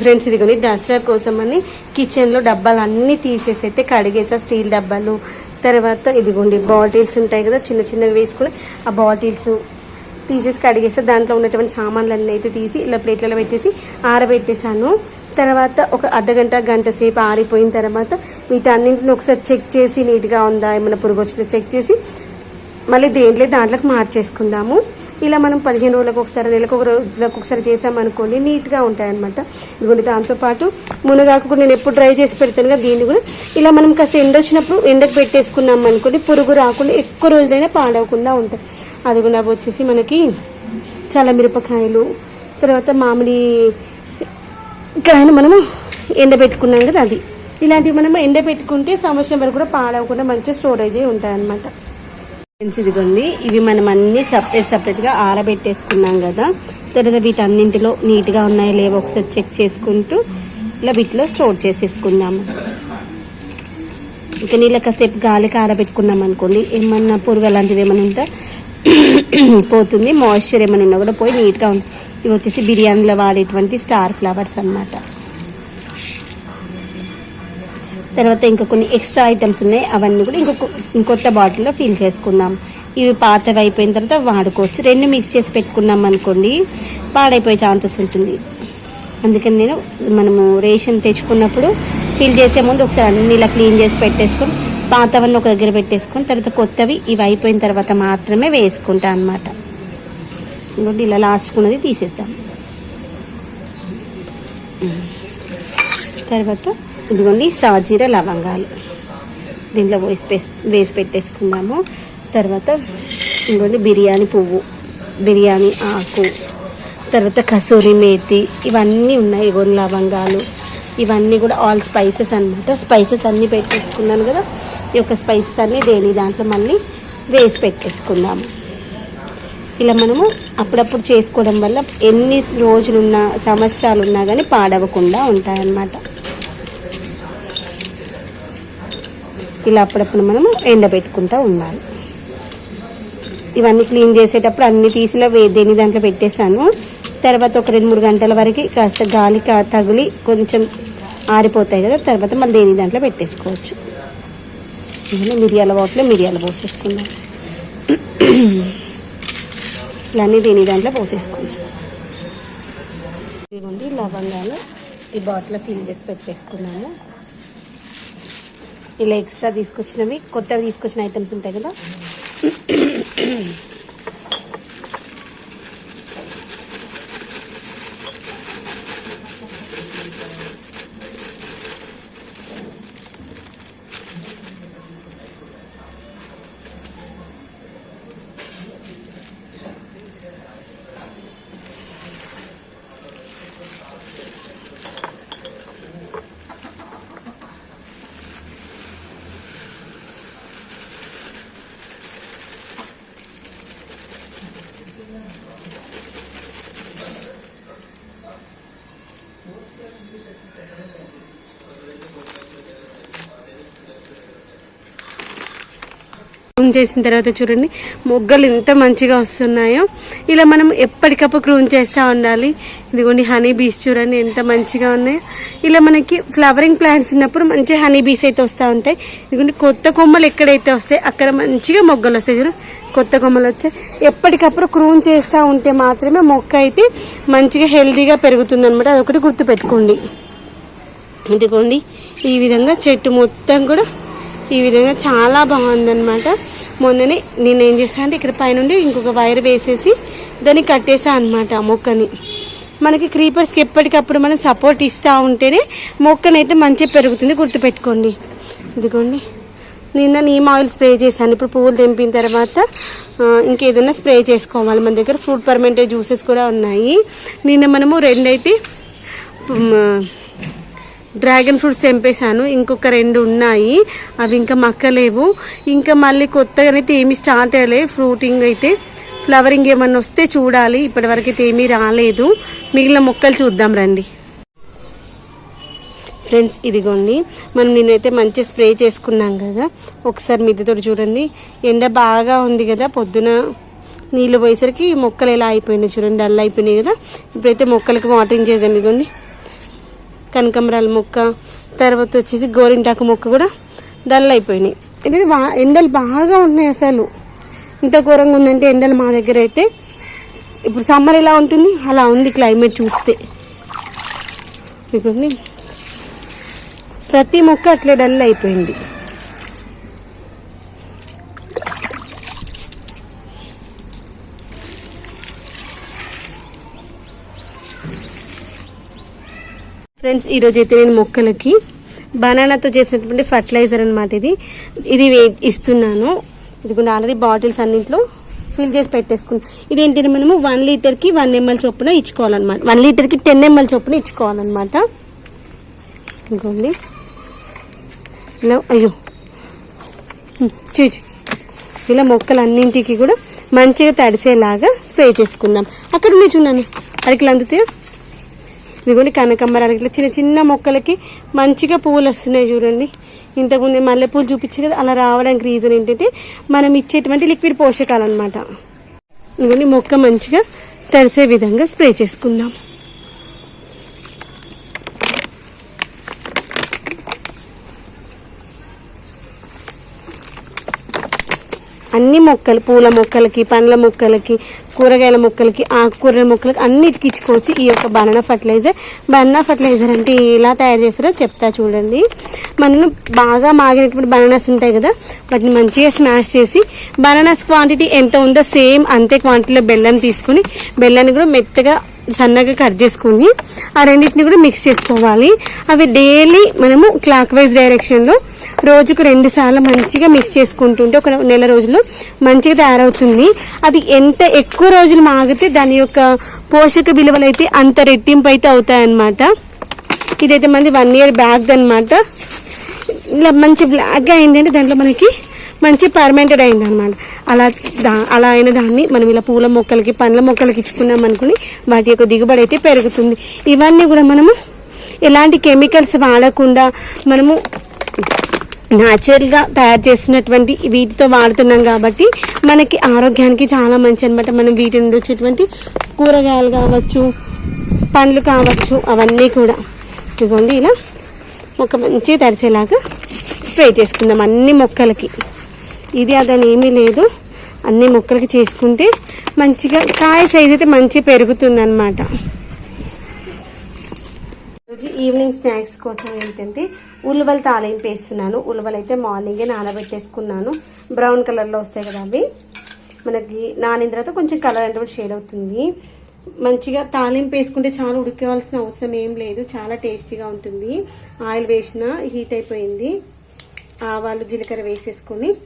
Friends ఇదిగోని Dasara కోసం అని కిచెన్లో డబ్బాలు అన్నీ తీసేసి అయితే కడిగేసా. స్టీల్ డబ్బాలు తర్వాత ఇదిగోండి బాటిల్స్ ఉంటాయి కదా చిన్న చిన్నవి వేసుకుని ఆ బాటిల్స్ తీసేసి కడిగేస్తే దాంట్లో ఉన్నటువంటి సామాన్లు అన్నీ అయితే తీసి ఇలా ప్లేట్లలో పెట్టేసి ఆరబెట్టేశాను. తర్వాత ఒక అర్ధగంట గంట సేపు ఆరిపోయిన తర్వాత వీటన్నింటిని ఒకసారి చెక్ చేసి నీట్గా ఉందా ఏమైనా పురుగు వచ్చిందో చెక్ చేసి మళ్ళీ దేంట్లో దాంట్లోకి మార్చేసుకుందాము. ఇలా మనం పదిహేను రోజులకు ఒకసారి నెలకు ఒక రోజులకు ఒకసారి చేసామనుకోండి నీట్గా ఉంటాయన్నమాట. ఇదిగోండి దాంతోపాటు మునగాకు కూడా నేను ఎప్పుడు డ్రై చేసి పెడతాను కదా దీన్ని కూడా. ఇలా మనం కాస్త ఎండ వచ్చినప్పుడు ఎండకు పెట్టేసుకున్నాం అనుకోండి పురుగు రాకుండా ఎక్కువ రోజులైనా పాడవకుండా ఉంటాయి. అది కూడా వచ్చేసి మనకి మిరపకాయలు తర్వాత మామిడి కాయను మనము ఎండబెట్టుకున్నాం కదా అది. ఇలాంటివి మనం ఎండబెట్టుకుంటే సంవత్సరం వరకు కూడా పాడవకుండా మంచిగా స్టోరేజ్ అయి ఉంటాయి ఫ్రెండ్స్ ఇదిగోండి. ఇవి మనం అన్ని సపరేట్ సపరేట్గా ఆరబెట్టేసుకున్నాం కదా. తర్వాత వీటన్నింటిలో నీట్గా ఉన్నాయో. లేవో ఒకసారి చెక్ చేసుకుంటూ ఇలా వీటిలో స్టోర్ చేసేసుకుందాము ఇంకా నీళ్ళ కాసేపు గాలికి ఆరబెట్టుకున్నాం అనుకోండి. ఏమన్నా పురుగు అలాంటిది ఏమైనా ఉంటే పోతుంది. మాయిశ్చర్ ఏమైనా ఉన్నా కూడా పోయి నీట్గా ఉంటుంది ఇవి వచ్చేసి బిర్యానీలో వాడేటువంటి స్టార్ ఫ్లవర్స్ అన్నమాట. తర్వాత ఇంకా కొన్ని ఎక్స్ట్రా ఐటమ్స్ ఉన్నాయి. అవన్నీ కూడా ఇంకొక ఇంకొత్త బాటిల్లో ఫిల్ చేసుకుందాం. ఇవి పాతవి అయిపోయిన తర్వాత వాడుకోవచ్చు. రెండు మిక్స్ చేసి పెట్టుకున్నాం అనుకోండి పాడైపోయే ఛాన్సెస్ ఉంటుంది. అందుకని నేను మనము రేషన్ తెచ్చుకున్నప్పుడు ఫిల్ చేసే ముందు ఒకసారి అన్ని ఇలా క్లీన్ చేసి పెట్టేసుకొని పాతవన్నీ ఒక దగ్గర పెట్టేసుకొని తర్వాత కొత్తవి ఇవి అయిపోయిన తర్వాత మాత్రమే వేసుకుంటా అనమాట ఇంకోటి ఇలా లాస్ట్కున్నది తీసేస్తాం తర్వాత ఇదిగోండి సాజీర లవంగాలు. దీంట్లో వేసి వేసి పెట్టేసుకుందాము తర్వాత ఇంకోటి బిర్యానీ పువ్వు బిర్యానీ ఆకు తర్వాత కసూరి మేతి ఇవన్నీ ఉన్నాయి ఇగోని లవంగాలు. ఇవన్నీ కూడా ఆల్ స్పైసెస్ అనమాట స్పైసెస్ అన్నీ పెట్టేసుకున్నాను కదా ఈ యొక్క స్పైసెస్ అన్నీ దేని దాంట్లో మళ్ళీ వేసి పెట్టేసుకుందాము. ఇలా మనము అప్పుడప్పుడు చేసుకోవడం వల్ల ఎన్ని రోజులున్నా సంవత్సరాలు ఉన్నా కానీ పాడవకుండా ఉంటాయన్నమాట. ఇలా అప్పుడప్పుడు మనము ఎండబెట్టుకుంటూ ఉండాలి. ఇవన్నీ క్లీన్ చేసేటప్పుడు అన్ని తీసిలా వే దేని దాంట్లో పెట్టేశాను. తర్వాత ఒక రెండు మూడు గంటల వరకు కాస్త గాలి తగిలి కొంచెం ఆరిపోతాయి కదా తర్వాత మళ్ళీ దేని దాంట్లో పెట్టేసుకోవచ్చు. మిరియాల వాటిలో మిరియాలు పోసేసుకుందాం. ఇట్లన్నీ దీని దాంట్లో పోసేసుకుందాం ఇదిగోండి లవంగాలు ఈ బాటిల్ ఫిల్ చేసి పెట్టేసుకున్నాము. ఇలా ఎక్స్ట్రా తీసుకొచ్చినవి కొత్తవి తీసుకొచ్చిన ఐటమ్స్ ఉంటాయి కదా. క్రూన్ చేసిన తర్వాత చూడండి మొగ్గలు ఎంత మంచిగా వస్తున్నాయో. ఇలా మనం ఎప్పటికప్పుడు క్రూన్ చేస్తూ ఉండాలి. ఇదిగోండి హనీ బీస్ చూడండి ఎంత మంచిగా ఉన్నాయో. ఇలా మనకి ఫ్లవరింగ్ ప్లాంట్స్ ఉన్నప్పుడు మంచి హనీ బీస్ అయితే వస్తూ ఉంటాయి. ఇదిగోండి కొత్త కొమ్మలు ఎక్కడైతే వస్తాయి అక్కడ మంచిగా మొగ్గలు వస్తాయి చూడండి కొత్త కొమ్మలు వచ్చాయి ఎప్పటికప్పుడు క్రూన్ చేస్తూ ఉంటే మాత్రమే మొక్క అయితే మంచిగా హెల్దీగా పెరుగుతుంది అనమాట అదొకటి గుర్తుపెట్టుకోండి. ఇదిగోండి ఈ విధంగా చెట్టు మొత్తం కూడా ఈ విధంగా చాలా బాగుందన్నమాట. మొన్ననే నేను ఏం చేశాను అంటే ఇక్కడ పైనుండి ఇంకొక వైర్ వేసేసి దాన్ని కట్టేసా అనమాట ఆ మొక్కని. మనకి క్రీపర్స్కి ఎప్పటికప్పుడు మనం సపోర్ట్ ఇస్తూ ఉంటేనే మొక్కనైతే మంచిగా పెరుగుతుంది గుర్తుపెట్టుకోండి. ఇదిగోండి నిన్న నీమ్ ఆయిల్ స్ప్రే చేశాను. ఇప్పుడు పువ్వులు తెంపిన తర్వాత ఆ, ఇంకేదైనా స్ప్రే చేసుకోవాలి. మన దగ్గర ఫ్రూట్ పర్మెంటెడ్ జ్యూసెస్ కూడా ఉన్నాయి. నిన్న మనము రెండైతే డ్రాగన్ ఫ్రూట్స్ తెంపేశాను. ఇంకొక రెండు ఉన్నాయి. అవి ఇంకా మక్కలేవు. ఇంకా మళ్ళీ కొత్తగా అయితే ఏమీ స్టార్ట్ అయ్యలేదు ఫ్రూటింగ్ అయితే ఫ్లవరింగ్ ఏమన్నా వస్తే చూడాలి. ఇప్పటివరకు అయితే ఏమీ రాలేదు. మిగిలిన మొక్కలు చూద్దాం రండి. ఫ్రెండ్స్ ఇదిగోండి. మనం నేనైతే మంచి స్ప్రే చేసుకున్నాం కదా. ఒకసారి మిద్దెతో చూడండి. ఎండ బాగా ఉంది కదా పొద్దున నీళ్ళు పోయేసరికి మొక్కలు ఎలా అయిపోయినాయి చూడండి డల్ అయిపోయినాయి కదా. ఇప్పుడైతే మొక్కలకి వాటరింగ్ చేసాం ఇదిగోండి. కనకంబరాల మొక్క తర్వాత వచ్చేసి గోరింటాకు మొక్క కూడా డల్ అయిపోయినాయి. ఎందుకంటే బా ఎండలు బాగా ఉన్నాయి అసలు. ఇంత ఘోరంగా ఉందంటే ఎండలు మా దగ్గర అయితే ఇప్పుడు సమ్మర్ ఎలా ఉంటుంది? అలా ఉంది క్లైమేట్ చూస్తే. ఇదిగోండి. ప్రతి మొక్క అట్లే డల్ అయిపోయింది. ఫ్రెండ్స్ ఈరోజు అయితే నేను మొక్కలకి బనానాతో చేసినటువంటి ఫర్టిలైజర్ అనమాట ఇది. ఇది వే- ఇస్తున్నాను. ఇదిగోండి ఆల్రెడీ బాటిల్స్ అన్నింటిలో ఫిల్ చేసి పెట్టేసుకున్నాం. ఇదేంటంటే మనము? వన్ లీటర్కి వన్ ఎంఎల్ చొప్పున ఇచ్చుకోవాలన్నమాట. వన్ లీటర్కి టెన్ ఎంఎల్ చొప్పున ఇచ్చుకోవాలన్నమాట. ఇంకోండి ఇలా అయ్యో. చూచి ఇలా మొక్కలన్నింటికి కూడా మంచిగా తడిసేలాగా స్ప్రే చేసుకుందాం. అక్కడ నుంచి చూడండి అరకిలు అందుతాయో? ఇదిగోండి కనకంబరాలు ఇట్లా చిన్న చిన్న మొక్కలకి మంచిగా పువ్వులు వస్తున్నాయి చూడండి. ఇంతకుముందు మల్లెపూలు చూపించే కదా అలా రావడానికి రీజన్ ఏంటంటే మనం ఇచ్చేటువంటి లిక్విడ్ పోషకాలు అనమాట ఇదిగోండి మొక్క మంచిగా తడిసే విధంగా స్ప్రే చేసుకుందాం. అన్ని మొక్కలు పూల మొక్కలకి పండ్ల మొక్కలకి కూరగాయల మొక్కలకి ఆకుకూరల మొక్కలకి అన్నిటికి ఇచ్చుకోవచ్చు ఈ యొక్క బనానా ఫర్టిలైజర్. బనానా ఫర్టిలైజర్ అంటే ఎలా తయారు చేస్తారో చెప్తా చూడండి. మనం బాగా మాగినటువంటి బనానాస్ ఉంటాయి కదా వాటిని మంచిగా స్మాష్ చేసి బనానాస్ క్వాంటిటీ ఎంత ఉందో సేమ్ అంతే క్వాంటిటీలో బెల్లం తీసుకుని బెల్లాన్ని కూడా మెత్తగా సన్నగా కట్ చేసుకుని ఆ రెండింటిని కూడా మిక్స్ చేసుకోవాలి. అవి డైలీ మనము క్లాక్ వైజ్ డైరెక్షన్లో రోజుకు రెండు సార్లు మంచిగా మిక్స్ చేసుకుంటుంటే ఒక నెల రోజుల్లో మంచిగా తయారవుతుంది. అది ఎంత ఎక్కువ ఎక్కువ రోజులు మాగితే దాని యొక్క పోషక విలువలు అయితే అంత రెట్టింపు అయితే అవుతాయన్నమాట. ఇదైతే మంది వన్ ఇయర్ బ్యాగ్ అనమాట ఇలా మంచి బ్లాక్గా అయిందంటే దాంట్లో మనకి మంచి పర్మెంటెడ్ అయింది అనమాట అలా దా అలా అయిన దాన్ని మనం ఇలా పూల మొక్కలకి పండ్ల మొక్కలకి ఇచ్చుకున్నాం అనుకుని వాటి యొక్క దిగుబడి అయితే పెరుగుతుంది. ఇవన్నీ కూడా మనము ఎలాంటి కెమికల్స్ వాడకుండా మనము న్యాచురల్గా తయారు చేసినటువంటి వీటితో వాడుతున్నాం కాబట్టి మనకి ఆరోగ్యానికి చాలా మంచి అనమాట మనం వీటి నుండి వచ్చేటువంటి కూరగాయలు కావచ్చు పండ్లు కావచ్చు అవన్నీ కూడా. ఇదిగోండి ఇలా ఒక మంచి తరిచేలాగా స్ప్రే చేసుకుందాం అన్ని మొక్కలకి. ఇది అదని ఏమీ లేదు. అన్ని మొక్కలకి చేసుకుంటే మంచిగా కాయ సైజ్ అయితే మంచిగా పెరుగుతుందనమాట రోజు ఈవినింగ్ స్నాక్స్ కోసం ఏంటంటే ఉలవలు తాలింపు వేస్తున్నాను. ఉలవలు అయితే మార్నింగే నానబెట్టేసుకున్నాను. బ్రౌన్ కలర్లో వస్తాయి కదా అవి. మనకి నానిన తర్వాత కొంచెం కలర్ అంటే షేడ్ అవుతుంది. మంచిగా తాలింపు వేసుకుంటే చాలా ఉడికేవాల్సిన అవసరం ఏం లేదు. చాలా టేస్టీగా ఉంటుంది. ఆయిల్ వేసిన హీట్ అయిపోయింది. ఆవాలు జీలకర్ర వేసేసుకొని